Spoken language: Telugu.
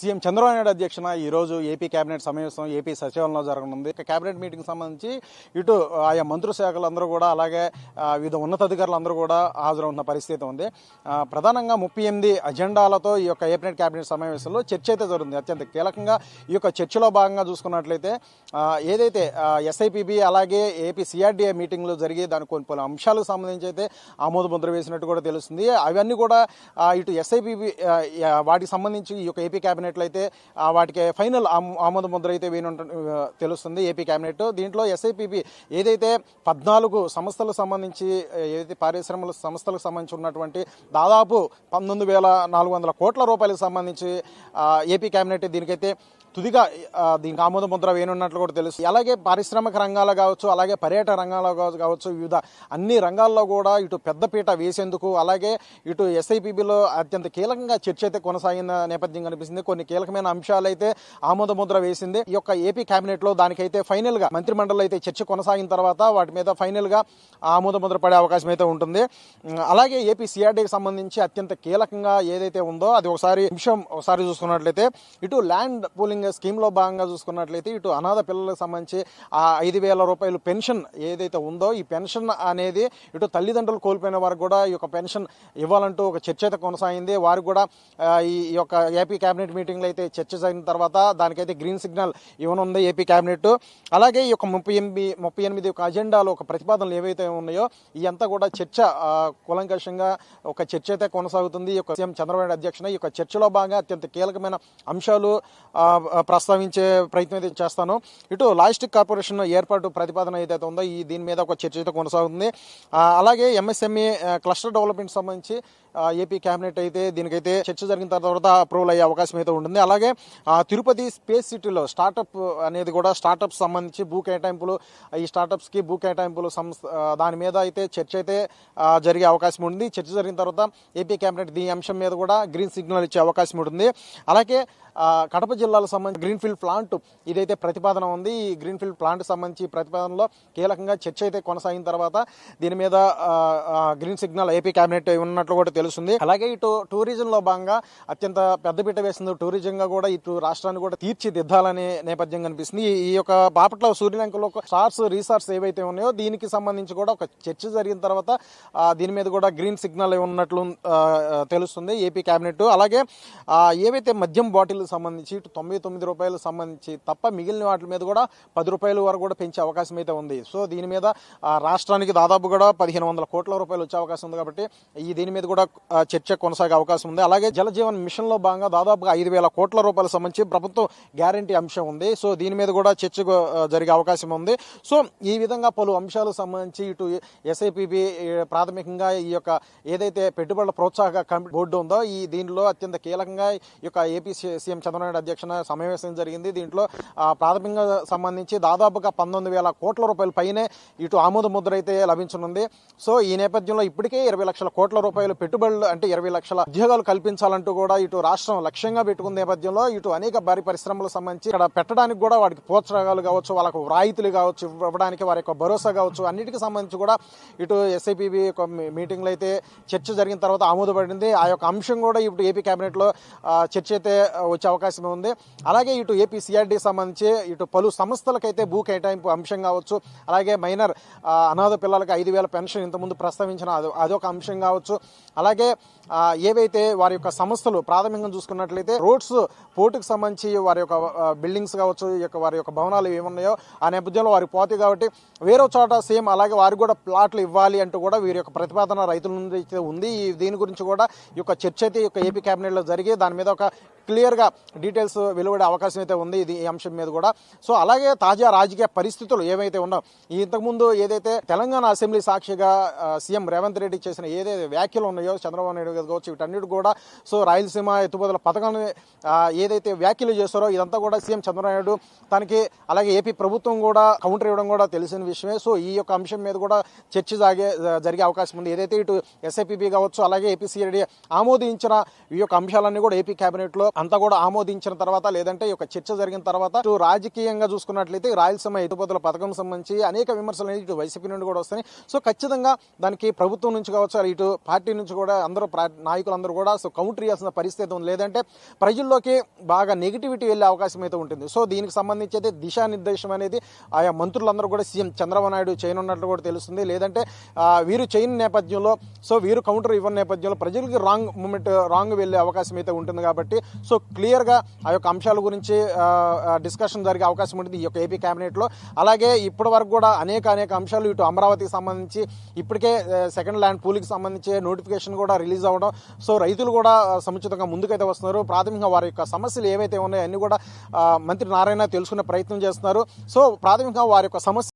సీఎం చంద్రబాబు నాయుడు అధ్యక్షన ఈ రోజు ఏపీ కేబినెట్ సమావేశం ఏపీ సచివాలయంలో జరగనుంది. కేబినెట్ మీటింగ్ సంబంధించి ఇటు ఆయా మంత్రి శాఖలందరూ కూడా అలాగే వివిధ ఉన్నతాధికారులు అందరూ కూడా హాజరవుతున్న పరిస్థితి ఉంది. ప్రధానంగా ముప్పై ఎనిమిది అజెండాలతో ఈ యొక్క ఏపీ కేబినెట్ సమావేశంలో చర్చ అయితే జరుగుతుంది. అత్యంత కీలకంగా ఈ యొక్క చర్చలో భాగంగా చూసుకున్నట్లయితే ఏదైతే ఎస్ఐపిబి అలాగే ఏపీ సిఆర్డీఏ మీటింగ్లో జరిగి దాని కొన్ని పలు అంశాలకు సంబంధించి అయితే ఆమోద ముద్ర వేసినట్టు కూడా తెలుస్తుంది. అవన్నీ కూడా ఇటు ఎస్ఐపిబి వాటికి సంబంధించి ఈ యొక్క ఏపీ కేబినెట్ అయితే వాటికి ఫైనల్ ఆమోద ముద్ర అయితే వేయనుంట తెలుస్తుంది ఏపీ క్యాబినెట్. దీంట్లో ఎస్ఐపిబి ఏదైతే పద్నాలుగు సంస్థలకు సంబంధించి ఏదైతే పారిశ్రమిక సంస్థలకు సంబంధించి ఉన్నటువంటి దాదాపు పంతొమ్మిది వేల నాలుగు వందల కోట్ల రూపాయలకు సంబంధించి ఏపీ క్యాబినెట్ దీనికైతే తుదిగా దీనికి ఆమోద ముద్ర వేయనున్నట్లు కూడా తెలుసు అలాగే పారిశ్రామిక రంగాల్లో కావచ్చు అలాగే పర్యటన రంగాల్లో కావచ్చు- కావచ్చు వివిధ అన్ని రంగాల్లో కూడా ఇటు పెద్దపీట వేసేందుకు అలాగే ఇటు ఎస్ఐపిబిలో అత్యంత కీలకంగా చర్చ అయితే కొనసాగిన నేపథ్యం కనిపిస్తుంది. కొన్ని కీలకమైన అంశాలు అయితే ఆమోద ముద్ర వేసింది. ఈ యొక్క ఏపీ క్యాబినెట్లో దానికైతే ఫైనల్గా మంత్రిమండలి అయితే చర్చ కొనసాగిన తర్వాత వాటి మీద ఫైనల్గా ఆమోద ముద్ర పడే అవకాశం అయితే ఉంటుంది. అలాగే ఏపీ సిఆర్డీకి సంబంధించి అత్యంత కీలకంగా ఏదైతే ఉందో అది ఒకసారి అంశం ఒకసారి చూసుకున్నట్లయితే ఇటు ల్యాండ్ పూలింగ్ స్కీమ్ స్కీమ్లో భాగంగా చూసుకున్నట్లయితే ఇటు అనాథ పిల్లలకు సంబంధించి ఆ ఐదు వేల రూపాయలు పెన్షన్ ఏదైతే ఉందో ఈ పెన్షన్ అనేది ఇటు తల్లిదండ్రులు కోల్పోయిన వారికి కూడా ఈ యొక్క పెన్షన్ ఇవ్వాలంటూ ఒక చర్చ అయితే కొనసాగింది. వారికి కూడా ఈ యొక్క ఏపీ కేబినెట్ మీటింగ్లో అయితే చర్చ జరిగిన తర్వాత దానికైతే గ్రీన్ సిగ్నల్ ఇవ్వనుంది ఏపీ కేబినెట్ అలాగే ఈ యొక్క ముప్పై ఎనిమిది ముప్పై ఎనిమిది యొక్క అజెండాలో ఒక ప్రతిపాదనలు ఏవైతే ఉన్నాయో ఇవంతా కూడా చర్చ కులంకషంగా కూలంకషంగా ఒక చర్చ అయితే కొనసాగుతుంది. ఈ యొక్క సీఎం చంద్రబాబు నాయుడు అధ్యక్షన ఈ యొక్క చర్చలో భాగంగా అత్యంత కీలకమైన అంశాలు ప్రస్తావించే ప్రయత్నం అయితే చేస్తాను. ఇటు లాజిస్టిక్ కార్పొరేషన్ ఏర్పాటు ప్రతిపాదన ఏదైతే ఉందో ఈ దీని మీద ఒక చర్చ అయితే కొనసాగుతుంది. అలాగే ఎంఎస్ఎంఈ క్లస్టర్ డెవలప్మెంట్ సంబంధించి ఏపీ క్యాబినెట్ అయితే దీనికైతే చర్చ జరిగిన తర్వాత అప్రూవల్ అయ్యే అవకాశం అయితే ఉంటుంది. అలాగే తిరుపతి స్పేస్ సిటీలో స్టార్టప్ అనేది కూడా స్టార్టప్ సంబంధించి భూ కేటాయింపులు ఈ స్టార్టప్స్కి భూ కేటాయింపులు సంస్థ దాని మీద అయితే చర్చ అయితే జరిగే అవకాశం ఉంది చర్చ జరిగిన తర్వాత ఏపీ కేబినెట్ దీని అంశం మీద కూడా గ్రీన్ సిగ్నల్ ఇచ్చే అవకాశం ఉంటుంది. అలాగే కడప జిల్లాలో సంబంధించి గ్రీన్ ఫీల్డ్ ప్లాంట్ ఇదైతే ప్రతిపాదన ఉంది. ఈ గ్రీన్ ఫీల్డ్ ప్లాంట్ సంబంధించి ప్రతిపాదనలో కీలకంగా చర్చ అయితే కొనసాగిన తర్వాత దీని మీద గ్రీన్ సిగ్నల్ ఏపీ కేబినెట్ ఉన్నట్లు కూడా తెలుస్తుంది. అలాగే ఇటు టూరిజంలో భాగంగా అత్యంత పెద్దపీట వేసింది టూరిజంగా కూడా ఇటు రాష్ట్రాన్ని కూడా తీర్చిదిద్దాలనే నేపథ్యం కనిపిస్తుంది. ఈ- యొక్క బాపట్ల సూర్యలంకలో స్టార్స్ రీసార్ట్స్ ఏవైతే ఉన్నాయో దీనికి సంబంధించి కూడా ఒక చర్చ జరిగిన తర్వాత దీని మీద కూడా గ్రీన్ సిగ్నల్ ఉన్నట్లు తెలుస్తుంది. ఏపీ కేబినెట్ అలాగే ఏవైతే మద్యం బాటిల్ సంబంధించి ఇటు తొంభై తొమ్మిది రూపాయలు సంబంధించి తప్ప మిగిలిన వాటి మీద కూడా పది రూపాయల వరకు కూడా పెంచే అవకాశం అయితే ఉంది. సో దీని మీద రాష్ట్రానికి దాదాపు కూడా పదిహేను వందల కోట్ల రూపాయలు వచ్చే అవకాశం ఉంది కాబట్టి ఈ దీని మీద కూడా చర్చ కొనసాగే అవకాశం ఉంది. అలాగే జలజీవన్ మిషన్లో భాగంగా దాదాపుగా ఐదు వేల కోట్ల రూపాయలకు సంబంధించి ప్రభుత్వం గ్యారంటీ అంశం ఉంది. సో దీని మీద కూడా చర్చ జరిగే అవకాశం ఉంది. సో ఈ విధంగా పలు అంశాలకు సంబంధించి ఇటు ఎస్ఐపిబి ప్రాథమికంగా ఈ యొక్క ఏదైతే పెట్టుబడుల ప్రోత్సాహక బోర్డు ఉందో ఈ దీనిలో అత్యంత కీలకంగా ఈ యొక్క ఏపీ సీఎం చంద్రబాబు నాయుడు అధ్యక్షన సమావేశం జరిగింది. దీంట్లో ప్రాథమికంగా సంబంధించి దాదాపుగా పంతొమ్మిది వేల కోట్ల రూపాయల పైనే ఇటు ఆమోద ముద్ర అయితే లభించనుంది. సో ఈ నేపథ్యంలో ఇప్పటికే ఇరవై లక్షల కోట్ల రూపాయలు పెట్టుబడులు అంటే ఇరవై లక్షల ఉద్యోగాలు కల్పించాలంటూ కూడా ఇటు రాష్ట్రం లక్ష్యంగా పెట్టుకున్న నేపథ్యంలో. ఇటు అనేక భారీ పరిశ్రమలకు సంబంధించి ఇక్కడ పెట్టడానికి కూడా వాటికి ప్రోత్సాహాలు కావచ్చు వాళ్ళకు రాయితీలు కావచ్చు ఇవ్వడానికి వారి యొక్క భరోసా కావచ్చు అన్నిటికి సంబంధించి కూడా ఇటు ఎస్ఐపిబి యొక్క మీటింగ్లో అయితే చర్చ జరిగిన తర్వాత ఆమోదపడింది. ఆ యొక్క అంశం కూడా ఇప్పుడు ఏపీ కేబినెట్లో చర్చ అయితే వచ్చే అవకాశం ఉంది. అలాగే ఇటు ఏపీ సిఆర్డీ సంబంధించి ఇటు పలు సంస్థలకైతే భూ కేటాయింపు అంశం కావచ్చు అలాగే మైనర్ అనాథ పిల్లలకు ఐదు వేల పెన్షన్ ఇంతకుముందు ప్రస్తావించిన అది అదొక అంశం కావచ్చు. అలాగే ఏవైతే వారి యొక్క సంస్థలు ప్రాథమికంగా చూసుకున్నట్లయితే రోడ్స్ పోర్టుకు సంబంధించి వారి యొక్క బిల్డింగ్స్ కావచ్చు ఈ యొక్క వారి యొక్క భవనాలు ఏమున్నాయో ఆ నేపథ్యంలో వారికి పోతాయి కాబట్టి వేరే చోట సేమ్ అలాగే వారికి కూడా ప్లాట్లు ఇవ్వాలి అంటూ కూడా వీరి యొక్క ప్రతిపాదన రైతుల నుండి అయితే ఉంది. దీని గురించి కూడా ఈ యొక్క చర్చ అయితే ఈ యొక్క ఏపీ క్యాబినెట్లో జరిగి దాని మీద ఒక క్లియర్గా డీటెయిల్స్ వెలువడే అవకాశం అయితే ఉంది ఇది ఈ అంశం మీద కూడా. సో అలాగే తాజా రాజకీయ పరిస్థితులు ఏవైతే ఉన్నాయో ఇంతకుముందు ఏదైతే తెలంగాణ అసెంబ్లీ సాక్షిగా సీఎం రేవంత్ రెడ్డి చేసిన ఏదైతే వ్యాఖ్యలు ఉన్నాయో చంద్రబాబు నాయుడు గారు కావచ్చు వీటన్నిటి కూడా సో రాయలసీమ ఎత్తుపోతల పథకాన్ని ఏదైతే వ్యాఖ్యలు చేస్తారో ఇదంతా కూడా సీఎం చంద్రబాబు నాయుడు తనకి అలాగే ఏపీ ప్రభుత్వం కూడా కౌంటర్ ఇవ్వడం కూడా తెలిసిన విషయమే. సో ఈ యొక్క అంశం మీద కూడా చర్చ సాగే జరిగే అవకాశం ఉంది. ఏదైతే ఇటు ఎస్ఐపిబి కావచ్చు అలాగే ఏపీసీఆర్డీ ఆమోదించిన ఈ యొక్క అంశాలన్నీ కూడా ఏపీ క్యాబినెట్లో అంతా కూడా ఆమోదించిన తర్వాత లేదంటే ఈ యొక్క చర్చ జరిగిన తర్వాత ఇటు రాజకీయంగా చూసుకున్నట్లయితే రాయలసీమ ఎత్తుపోతల పథకం సంబంధించి అనేక విమర్శలు అనేది ఇటు వైసీపీ నుండి కూడా వస్తాయి సో ఖచ్చితంగా దానికి ప్రభుత్వం నుంచి కావచ్చు అలా ఇటు పార్టీ నుంచి కూడా అందరూ నాయకులందరూ కూడా సో కౌంటర్ చేయాల్సిన పరిస్థితి ఉంది. లేదంటే ప్రజల్లోకి బాగా నెగిటివిటీ వెళ్ళే అవకాశం అయితే ఉంటుంది. సో దీనికి సంబంధించి అయితే దిశానిర్దేశం అనేది ఆయా మంత్రులందరూ కూడా సీఎం చంద్రబాబు నాయుడు చేయనున్నట్లు కూడా తెలుస్తుంది. లేదంటే వీరు చేయని నేపథ్యంలో సో వీరు కౌంటర్ ఇవ్వని నేపథ్యంలో ప్రజలకి రాంగ్ మూమెంట్ రాంగ్ వెళ్ళే అవకాశం అయితే ఉంటుంది కాబట్టి సో క్లియర్గా ఆ యొక్క అంశాల గురించి డిస్కషన్ జరిగే అవకాశం ఉంటుంది ఈ యొక్క ఏపీ క్యాబినెట్లో. అలాగే ఇప్పటి వరకు కూడా అనేక అనేక అంశాలు ఇటు అమరావతికి సంబంధించి ఇప్పటికే సెకండ్ ల్యాండ్ పూలికి సంబంధించి నోటిఫికేషన్ కూడా రిలీజ్ అవ్వడం. సో రైతులు కూడా సముచితంగా ముందుకైతే వస్తున్నారు. ప్రాథమికంగా వారి యొక్క సమస్యలు ఏవైతే ఉన్నాయో అన్నీ కూడా మంత్రి నారాయణ తెలుసుకునే ప్రయత్నం చేస్తున్నారు. సో ప్రాథమికంగా వారి యొక్క సమస్య